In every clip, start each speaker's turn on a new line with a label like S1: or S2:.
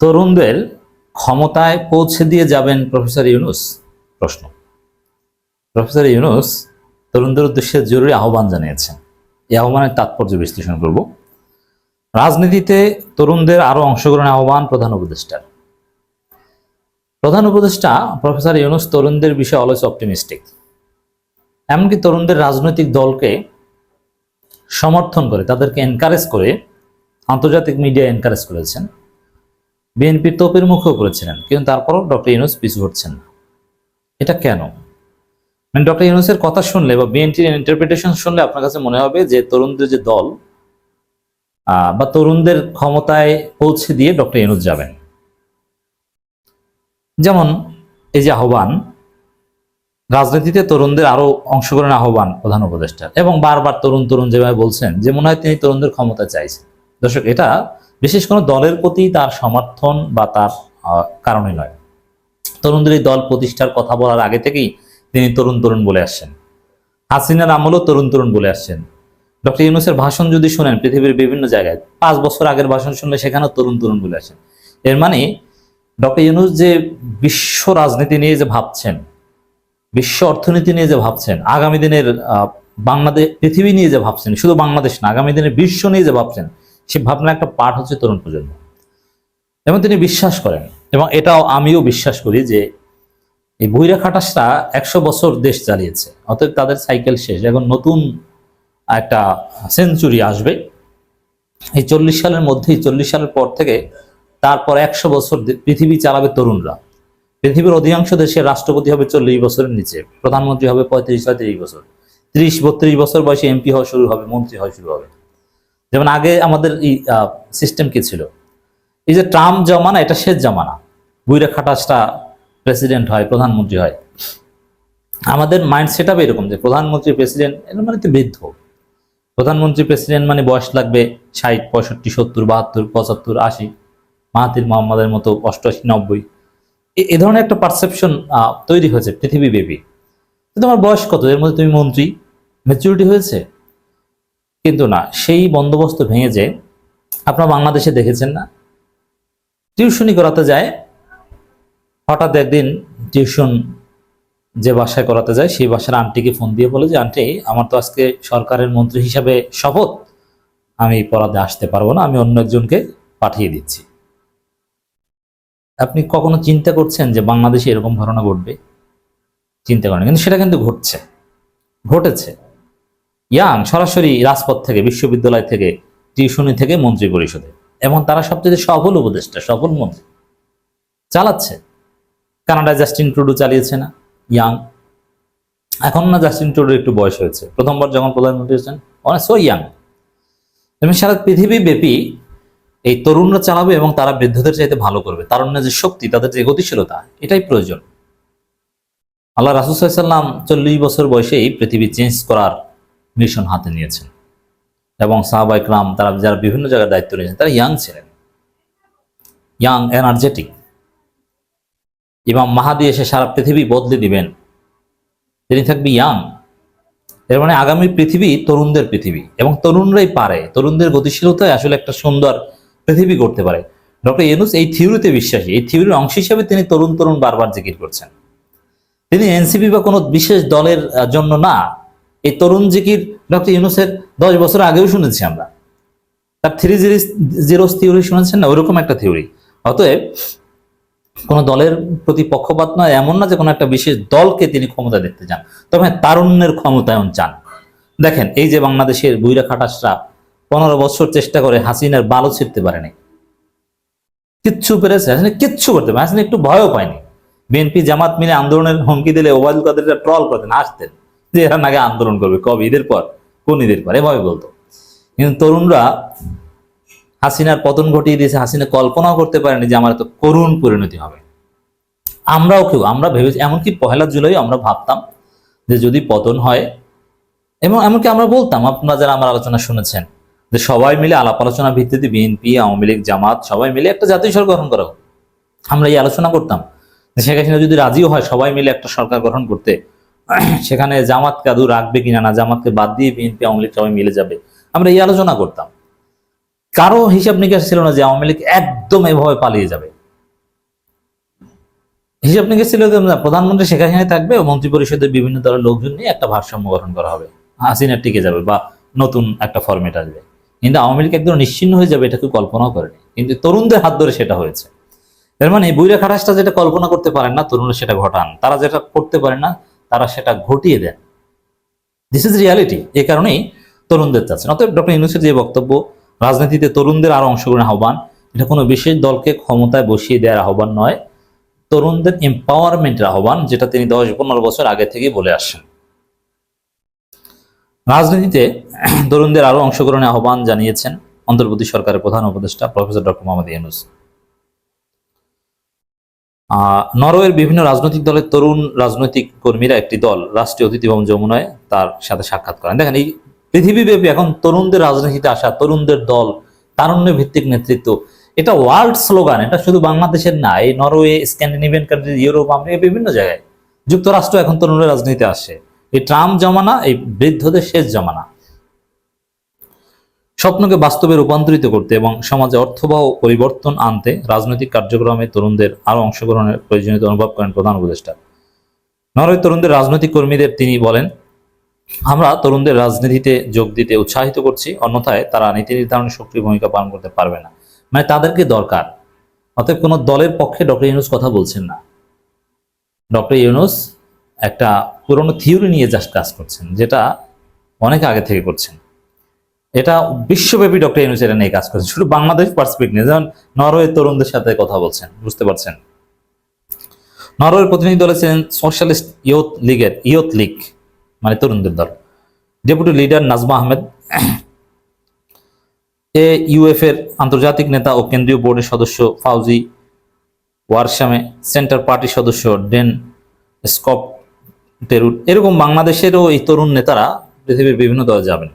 S1: তরুণদের ক্ষমতায় পৌঁছে দিয়ে যাবেন প্রফেসর ইউনুস? প্রশ্ন। প্রফেসর ইউনুস তরুণদের উদ্দেশ্যে জরুরি আহ্বান জানিয়েছেন। এই আহ্বানের তাৎপর্য বিশ্লেষণ করব। রাজনীতিতে তরুণদের আরও অংশগ্রহণের আহ্বান প্রধান উপদেষ্টার। প্রধান উপদেষ্টা প্রফেসর ইউনুস তরুণদের বিষয়ে অলওয়েজ অপটিমিস্টিক। এমনকি তরুণদের রাজনৈতিক দলকে সমর্থন করে, তাদেরকে এনকারেজ করে, আন্তর্জাতিক মিডিয়া এনকারেজ করেছেন। বিএনপির তোপের মুখেও করেছিলেন কিন্তু তারপরও ডক্টর ইউনুস পিছু হচ্ছেন না। এটা কেন? মানে ডক্টর ইউনুসের কথা শুনলে বা বিএনপির ইন্টারপ্রিটেশন শুনলে আপনার কাছে মনে হবে যে তরুণদের যে দল বা তরুণদের ক্ষমতায় পৌঁছে দিয়ে ডক্টর ইউনুস যাবেন। যেমন এই যে আহ্বান, রাজনীতিতে তরুণদের আরও অংশগ্রহণের আহ্বান প্রধান উপদেষ্টার, এবং বারবার তরুণ তরুণ যেভাবে বলছেন, যে মনে হয় তিনি তরুণদের ক্ষমতা চাইছেন। দর্শক, এটা বিশেষ কোনো দলের প্রতি তার সমর্থন বা তার কারণে নয়। তরুণদের এই দল প্রতিষ্ঠার কথা বলার আগে থেকেই তিনি তরুণ তরুণ বলে আসছেন। হাসিনার আমলও তরুণ তরুণ বলে আসছেন। ডক্টর ইউনুসের ভাষণ যদি শুনেন পৃথিবীর বিভিন্ন জায়গায়, পাঁচ বছর আগের ভাষণ শুনলে সেখানেও তরুণ তরুণ বলে আসেন এর মানে ডক্টর ইউনুস যে বিশ্ব রাজনীতি নিয়ে যে ভাবছেন, বিশ্ব অর্থনীতি নিয়ে যে ভাবছেন, আগামী দিনের বাংলাদেশ পৃথিবী নিয়ে যে ভাবছেন, শুধু বাংলাদেশ না, আগামী দিনের বিশ্ব নিয়ে যে ভাবছেন সে ভাবনার একটা পাঠ হচ্ছে তরুণ প্রজন্ম। এবং তিনি বিশ্বাস করেন, এবং এটাও আমিও বিশ্বাস করি যে এই বৈরা একশো বছর দেশ চালিয়েছে, অতএব তাদের সাইকেল শেষ। এখন নতুন একটা সেঞ্চুরি আসবে। এই চল্লিশ সালের মধ্যেই, চল্লিশ সালের পর থেকে তারপর একশো বছর পৃথিবী চালাবে তরুণরা। পৃথিবীর অধিকাংশ দেশে রাষ্ট্রপতি হবে চল্লিশ বছরের নিচে, প্রধানমন্ত্রী হবে পঁয়ত্রিশ, ছয়ত্রিশ বছর। ত্রিশ, বত্রিশ বছর বয়সে এমপি হওয়া শুরু হবে, মন্ত্রী হওয়া শুরু হবে। যেমন আগে আমাদের এই সিস্টেম কি ছিল? এই যে ট্রাম্প জমানা, এটা শেষ জামানা। বুইরা খাটাসটা প্রেসিডেন্ট হয়, প্রধানমন্ত্রী হয়। আমাদের মাইন্ড সেট এরকম যে প্রধানমন্ত্রী প্রেসিডেন্ট এর মানে তো বৃদ্ধ। প্রধানমন্ত্রী প্রেসিডেন্ট মানে বয়স লাগবে ষাট, পঁয়ষট্টি, সত্তর, বাহাত্তর, পঁচাত্তর, আশি। মাহাতির মোহাম্মদের মতো অষ্টআশি, নব্বই। এ- ধরনের একটা পারসেপশন তৈরি হয়েছে পৃথিবীব্যাপী। তো তোমার বয়স কত? এর মধ্যে তুমি মন্ত্রী? ম্যাচুরিটি হয়েছে? কিন্তু না, সেই বন্দোবস্ত ভেঙে যে আপনারা বাংলাদেশে দেখেছেন না। টিউশনি করাতে যায়, হঠাৎ একদিন টিউশন যে বাসায় করাতে যায়, সেই বাসার আন্টিকে ফোন দিয়ে বলে যে, আন্টি, আমার তো আজকে সরকারের মন্ত্রী হিসাবে শপথ। আমি পড়াতে আসতে পারব না, আমি অন্য একজনকে পাঠিয়ে দিচ্ছি। আপনি কখনো চিন্তা করছেন যে বাংলাদেশে এরকম ঘটনা ঘটবে? চিন্তা করেন, কিন্তু সেটা কিন্তু ঘটছে। ঘটেছে। ইয়াং সরাসরি রাজপথ থেকে, বিশ্ববিদ্যালয় থেকে, টিউশনি থেকে মন্ত্রী পরিষদে। এবং তারা সবচেয়ে সফল উপদেষ্টা, সফল মন্ত্রী, চালাচ্ছে। কানাডায় জাস্টিন ট্রুডো চালিয়েছে না, ইয়াং। এখন না জাস্টিন ট্রুডোর একটু বয়স হয়েছে। প্রথমবার যখন প্রধানমন্ত্রী হয়েছেন অনেক সো ইয়াং। এবং সারা পৃথিবী ব্যাপী এই তরুণরা চালাবে এবং তারা বৃদ্ধদের চাইতে ভালো করবে। তারুণ্যের যে শক্তি, তাদের যে গতিশীলতা, এটাই প্রয়োজন। আল্লাহ রাসুসাল্লাম চল্লিশ বছর বয়সেই পৃথিবী চেঞ্জ করার মিশন হাতে নিয়েছেন। এবং সাহাবা ইকরাম তারা যারা বিভিন্ন জায়গায় দায়িত্ব নিয়েছেন, তারা ইয়াং ছিলেন। ইয়াং এনার্জেটিক ইমাম মাহাদি এসে সারা পৃথিবী বদলে দিবেন। তিনি থাকবে ইয়াং এর মানে আগামী পৃথিবী তরুণদের পৃথিবী। এবং তরুণরাই পারে। তরুণদের গতিশীলতায় আসলে একটা সুন্দর পৃথিবী করতে পারে। ডক্টর ইউনুস এই থিওরিতে বিশ্বাসী। এই থিওরির অংশ হিসেবে তিনি তরুণ তরুণ বারবার জিকির করছেন। তিনি এনসিপি বা কোনো বিশেষ দলের জন্য না। এই তরুণ জিকির ডক্টর ইউনুসের দশ বছর আগেও শুনেছি আমরা। তার থ্রি জিরো জিরোস থিওরি শুনেছেন না? ওইরকম একটা থিওরি অতএব কোনো দলের প্রতি পক্ষপাত নয়, এমন না যে কোনো একটা বিশেষ দলকে তিনি ক্ষমতা দেখতে চান। তবে তারুণ্যের ক্ষমতায়ন চান। দেখেন, এই যে বাংলাদেশের বুইরা খাটাসরা পনেরো বছর চেষ্টা করে হাসিনার বালও ছিঁড়তে পারেনি। কিচ্ছু পেরেছে? হাসিনা কিচ্ছু করতে পারে হাসিনা একটু ভয়ও পায়নি। বিএনপি জামাত মিলে আন্দোলনের হুমকি দিলে ওবায়দুল কাদের ট্রল করতেন হাসতেন। যে এরা নাকি আন্দোলন করবে, কবে? ঈদের পর, কোন ঈদের পর? এভাবে বলতো। কিন্তু তরুণরা হাসিনার পতন ঘটিয়ে দিয়েছে, হাসিনা কল্পনাও করতে পারেনি যে আমার এত করুণ পরিণতি হবে। আমরাও কেউ, আমরা ভেবেছি, এমনকি পহেলা জুলাই আমরা ভাবতাম যে যদি পতন হয়, এবং এমনকি আমরা বলতাম, আপনারা যারা আমার আলোচনা শুনেছেন, যে সবাই মিলে আলাপ আলোচনা ভিত্তিতে বিএনপি আওয়ামী লীগ, জামাত, সবাই মিলে একটা জাতীয় সরকার গঠন করা আমরা এই আলোচনা করতাম যে শেখ হাসিনা যদি রাজিও হয়, সবাই মিলে একটা সরকার গঠন করতে সেখানে জামাত কাদু রাখবে কিনা না জামাতকে বাদ দিয়ে বিএনপি আওয়ামী লীগ সবাই মিলে যাবে। আমরা এই আলোচনা করতাম। কারও হিসাব নিকাশ ছিল না যে আওয়ামী লীগ একদম এভাবে পালিয়ে যাবে। হিসাব নিকাশ ছিল প্রধানমন্ত্রী শেখ হাসিনা থাকবে মন্ত্রী পরিষদের বিভিন্ন দলের লোকজন নিয়ে একটা ভারসাম্য গঠন করা হবে। হাসিনা টিকে যাবে বা নতুন একটা ফরম্যাট আসবে। কিন্তু আওয়ামী লীগ একদম নিশ্চিন্ন হয়ে যাবে, এটা কেউ কল্পনাও করেনি। কিন্তু তরুণদের হাত ধরে সেটা হয়েছে। এর মানে বুইরা খাটাসটা যেটা কল্পনা করতে পারেন না, তরুণরা সেটা ঘটান। তারা যেটা করতে পারে না তারা সেটা ঘটিয়ে দেন। দিস ইজ রিয়ালিটি এই কারণেই তরুণদের চাচ্ছেন। অতএব ডক্টর ইউনুসের যে বক্তব্য, রাজনীতিতে তরুণদের আরও অংশগ্রহণের আহ্বান, এটা কোনো বিশেষ দলকে ক্ষমতায় বসিয়ে দেওয়ার আহ্বান নয়। তরুণদের এম্পাওয়ারমেন্টের আহ্বান, যেটা তিনি দশ পনেরো বছর আগে থেকে বলে আসছেন। রাজনীতিতে তরুণদের আরও অংশগ্রহণের আহ্বান জানিয়েছেন অন্তর্বর্তী সরকারের প্রধান উপদেষ্টা প্রফেসর ডক্টর মোহাম্মদ ইউনুস। নরওয়ের বিভিন্ন রাজনৈতিক দলের তরুণ রাজনৈতিক কর্মীরা একটি দল, রাষ্ট্রীয় অতিথি ভবন যমুনায় তার সাথে সাক্ষাৎ করেন। দেখেন, এই পৃথিবীব্যাপী এখন তরুণদের রাজনীতিতে আসা, তরুণদের দল তারুণ্য ভিত্তিক নেতৃত্ব, এটা ওয়ার্ল্ড স্লোগান এটা শুধু বাংলাদেশের না, এই Norway, Scandinavian country Europe, America বিভিন্ন জায়গায়। যুক্তরাষ্ট্র এখন তরুণের রাজনীতিতে আসে। এই ট্রাম্প জমানা, এই বৃদ্ধদের শেষ জমানা। স্বপ্নকে বাস্তবে রূপান্তরিত করতে এবং সমাজে অর্থবহ পরিবর্তন আনতে রাজনৈতিক কার্যক্রমে তরুণদের আরও অংশগ্রহণের প্রয়োজনীয়তা অনুভব করেন প্রধান উপদেষ্টা। নরওয়ে তরুণদের রাজনৈতিক কর্মীদের তিনি বলেন, আমরা তরুণদের রাজনীতিতে যোগ দিতে উৎসাহিত করছি, অন্যথায় তারা নীতি নির্ধারণে সক্রিয় ভূমিকা পালন করতে পারবে না। মানে তাদেরকে দরকার। অতএব কোনো দলের পক্ষে ডক্টর ইউনুস কথা বলছেন না। ডক্টর ইউনুস একটা পুরনো থিওরি নিয়ে জাস্ট কাজ করছেন, যেটা অনেক আগে থেকে করছেন। এটা বিশ্বব্যাপী ডক্টর ইউনুস এটা নিয়ে কাজ করছেন। শুধু বাংলাদেশ পার্সপেক্টিভ যেমন নরওয়ে তরুণদের সাথে কথা বলছেন, বুঝতে পারছেন? নরওয়ের প্রতিনিধি দলে ছিলেন সোশ্যালিস্ট ইয়ুথ লীগের ইয়ুথ লীগ মানে তরুণদের দল। Deputy leader Nazma Ahmed A UF এর আন্তর্জাতিক নেতা ও কেন্দ্রীয় বোর্ডের সদস্য ফাউজি ওয়ারশামে সেন্টার পার্টির সদস্য ডেন স্কপ টেরুট এরকম বাংলাদেশেরও এই তরুণ নেতারা পৃথিবীর বিভিন্ন দলে যাবেন।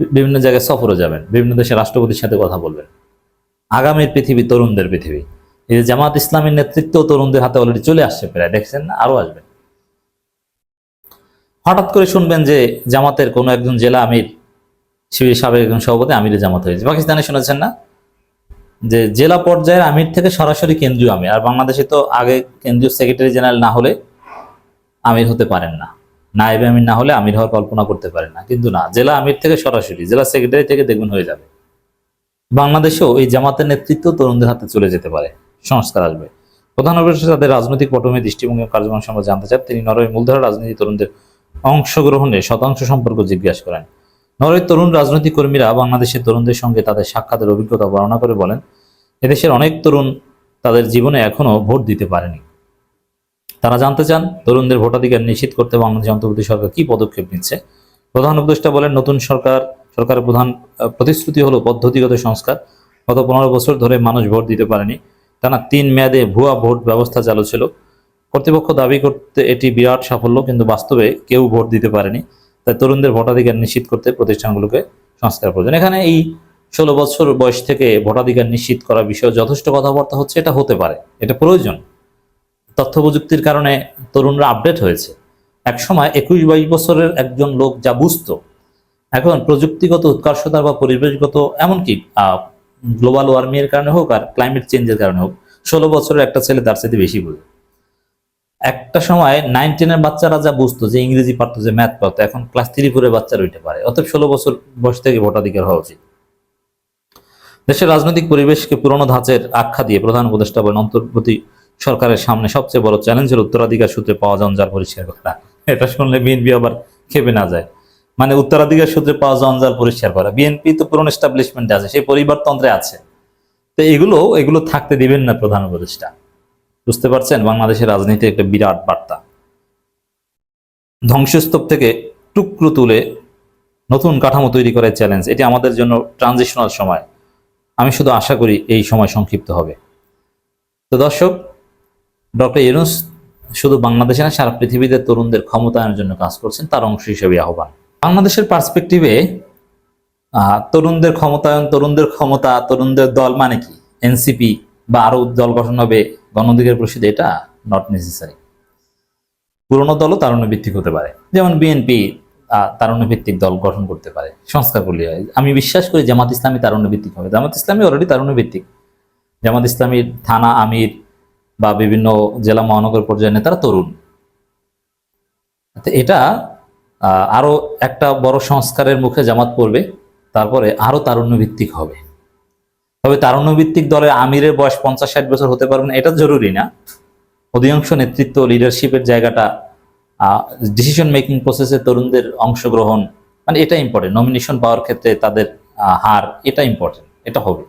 S1: বিভিন্ন জায়গায় সফরে যাবেন, বিভিন্ন দেশের রাষ্ট্রপতির সাথে কথা বলবেন। আগামীর পৃথিবী তরুণদের পৃথিবী। এই জামাত ইসলামের নেতৃত্ব তরুণদের হাতে অলরেডি চলে আসছে প্রায়, দেখছেন না? আরও আসবে। হঠাৎ করে শুনবেন যে জামাতের কোনো একজন জেলা আমির শিবির সাবেক একজন সভাপতি আমিরে জামাত হয়েছে। পাকিস্তানে শুনেছেন না? যে জেলা পর্যায়ের আমির থেকে সরাসরি কেন্দ্রীয় আমির, আর বাংলাদেশে তো আগে কেন্দ্রীয় সেক্রেটারি জেনারেল না হলে আমির হতে পারেন না। নায়েব আমির না হলে আমির হওয়ার কল্পনা করতে পারে না। কিন্তু না, জেলা আমির থেকে সরাসরি, জেলা সেক্রেটারি থেকে দেখবেন হয়ে যাবে। বাংলাদেশেও এই জামাতের নেতৃত্ব তরুণদের হাতে চলে যেতে পারে। সংস্কার আসবে। প্রধান অবশ্যই তাদের রাজনৈতিক পটমে দৃষ্টিভঙ্গি কার্যক্রম সম্পর্কে জানতে চান তিনি নরওয়ে মূলধারা রাজনীতি তরুণদের অংশগ্রহণের শতাংশ সম্পর্ক জিজ্ঞাসা করেন। নরওয়ের তরুণ রাজনৈতিক কর্মীরা বাংলাদেশের তরুণদের সঙ্গে তাদের সাক্ষাতের অভিজ্ঞতা বর্ণনা করে বলেন, এদেশের অনেক তরুণ তাদের জীবনে এখনও ভোট দিতে পারেনি। তারা জানতে চান, তরুণদের ভোটাধিকার নিশ্চিত করতে বাংলাদেশ অন্তর্বর্তী সরকার কি পদক্ষেপ নিচ্ছে। প্রধান উপদেষ্টা বলেন, নতুন সরকার, সরকারের প্রধান প্রতিশ্রুতি হলো পদ্ধতিগত সংস্কার। গত পনেরো বছর ধরে মানুষ ভোট দিতে পারেনি। টানা তিন মেয়াদে ভুয়া ভোট ব্যবস্থা চালু ছিল। কর্তৃপক্ষ দাবি করতে এটি বিরাট সাফল্য, কিন্তু বাস্তবে কেউ ভোট দিতে পারেনি। তাই তরুণদের ভোটাধিকার নিশ্চিত করতে প্রতিষ্ঠানগুলোকে সংস্কার প্রয়োজন। এখানে এই ষোলো বছর বয়স থেকে ভোটাধিকার নিশ্চিত করা বিষয়ে যথেষ্ট কথাবার্তা হচ্ছে, এটা হতে পারে, এটা প্রয়োজন। তথ্য প্রযুক্তির কারণে তরুণরা আপডেট হয়েছে। এক সময় একুশ বাইশ বছরের একজন লোক যা বুঝতো, এখন প্রযুক্তিগত উৎকর্ষতা বা পরিবেশগত, এমনকি গ্লোবাল ওয়ার্মিং এর কারণে হোক আর ক্লাইমেট চেঞ্জের কারণে হোক, ষোলো বছরের একটা ছেলে তার সাথে বেশি বোঝে। একটা সময় নাইন টেনের বাচ্চারা যা বুঝতো, যে ইংরেজি পারতো, যে ম্যাথ পারতো, এখন ক্লাস থ্রি ফোরের বাচ্চারা ওইটা পারে। অতএব ষোলো বছর বয়স থেকে ভোটাধিকার হওয়া উচিত। দেশের রাজনৈতিক পরিবেশকে পুরনো ধাঁচের আখ্যা দিয়ে প্রধান উপদেষ্টা বলেন, অন্তর্বর্তী সরকারের সামনে সবচেয়ে বড় চ্যালেঞ্জের উত্তরাধিকার সূত্রে পাওয়া জঞ্জাল পরিষ্কার করা। এটা শুনলে বিএনপি আবার খেপে না যায়। মানে উত্তরাধিকার সূত্রে পাওয়া জঞ্জাল পরিষ্কার করা। বিএনপি তো পুরনো এস্টাবলিশমেন্টে আছে, সেই পরিবারতন্ত্রে আছে। তো এগুলো এগুলো থাকতে দিবেন না প্রধান উপদেষ্টা। বুঝতে পারছেন? বাংলাদেশের রাজনীতির একটা বিরাট বার্তা। ধ্বংসস্তূপ থেকে টুকরো তুলে নতুন কাঠামো তৈরি করার চ্যালেঞ্জ এটি আমাদের জন্য ট্রানজিশনাল সময়। আমি শুধু আশা করি এই সময় সংক্ষিপ্ত হবে। তো দর্শক ডক্টর ইউনুস শুধু বাংলাদেশে না সারা পৃথিবীতে তরুণদের ক্ষমতায়নের জন্য কাজ করছেন তার অংশ হিসেবে আহ্বান। বাংলাদেশের পার্সপেক্টিভে তরুণদের ক্ষমতায়ন তরুণদের ক্ষমতা তরুণদের দল মানে কি? এনসিপি বা আরও দল গঠন হবে গণঅধিকার পরিষদ এটা নট নেসেসারি পুরনো দলও তারুণ্য ভিত্তিক হতে পারে। যেমন বিএনপি আহ, তারুণ্য ভিত্তিক দল গঠন করতে পারে। সংস্কার করলে হয়। আমি বিশ্বাস করি জামাত ইসলামী তারুণ্য ভিত্তিক হবে। জামাত ইসলামী অলরেডি তারুণ্য ভিত্তিক জামাত ইসলামীর থানা আমির বা বিভিন্ন জেলা মহানগর পর্যায়ের নেতারা তরুণ। এটা আহ, আরও একটা বড় সংস্কারের মুখে জামাত পড়বে তারপরে আরও তারুণ্য ভিত্তিক হবে। তবে তারুণ্য ভিত্তিক দলের আমিরের বয়স পঞ্চাশ ষাট বছর হতে পারবে না এটা জরুরি না। অধিকাংশ নেতৃত্ব লিডারশিপের জায়গাটা ডিসিশন মেকিং প্রসেসে তরুণদের অংশগ্রহণ মানে এটা ইম্পর্টেন্ট নমিনেশন পাওয়ার ক্ষেত্রে তাদের হার এটা ইম্পর্টেন্ট এটা হবে।